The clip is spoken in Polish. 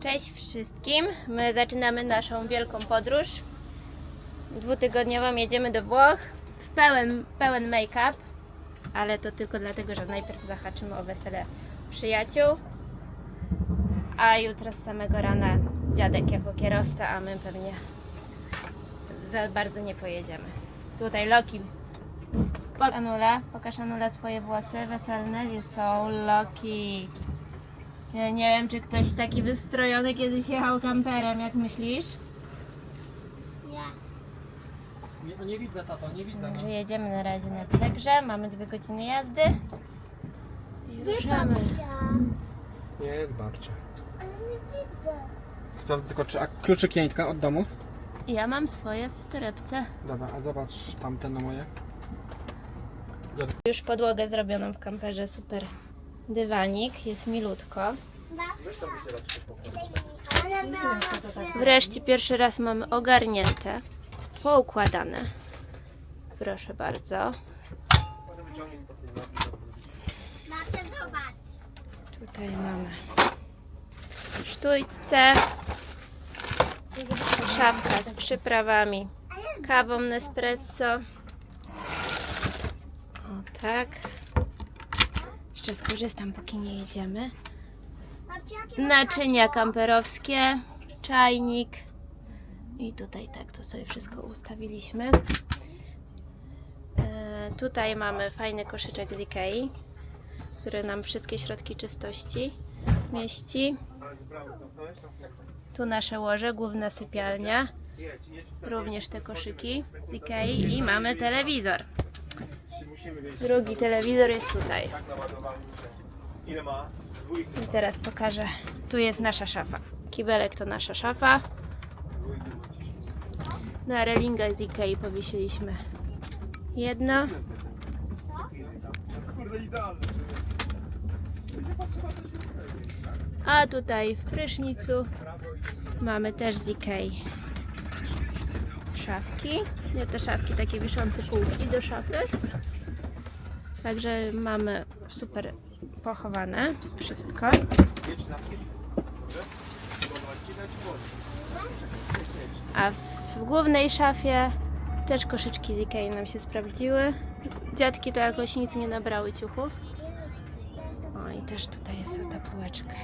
Cześć wszystkim. My zaczynamy naszą wielką podróż. Dwutygodniową jedziemy do Włoch w pełen, pełen make-up, ale to tylko dlatego, że najpierw zahaczymy o wesele przyjaciół, a jutro z samego rana dziadek jako kierowca, a my pewnie za bardzo nie pojedziemy. Tutaj Loki. Anula, pokaż Anula swoje włosy weselne, są Loki. Ja nie wiem, czy ktoś taki wystrojony kiedyś jechał kamperem, jak myślisz? Nie, no nie widzę, tato, nie widzę. Także jedziemy na razie na Cegrze, mamy dwie godziny jazdy. I ruszamy. Nie jest barcie. Ale nie widzę. Sprawdzę tylko, czy a kluczyk Jańtka od domu? Ja mam swoje w torebce. Dobra, a zobacz tamte na moje. Już podłogę zrobioną w kamperze, super dywanik, jest milutko. Wreszcie pierwszy raz mamy ogarnięte, poukładane. Proszę bardzo. Tutaj mamy sztućce, szafka z przyprawami, kawą Nespresso. O tak. Jeszcze skorzystam, póki nie jedziemy. Naczynia kamperowskie, czajnik. I tutaj tak to sobie wszystko ustawiliśmy. E, tutaj mamy fajny koszyczek z Ikei, który nam wszystkie środki czystości mieści. Tu nasze łoże, główna sypialnia. Również te koszyki z Ikei i mamy telewizor. Drugi telewizor jest tutaj. I teraz pokażę. Tu jest nasza szafa. Kibelek to nasza szafa. Na relingach z Ikei powiesiliśmy jedno. A tutaj w prysznicu mamy też z Ikei szafki. Nie te szafki, takie wiszące półki do szafy. Także mamy super pochowane wszystko. A w głównej szafie też koszyczki z Ikei nam się sprawdziły. Dziadki to jakoś nic nie nabrały ciuchów. O i też tutaj jest ta półeczka.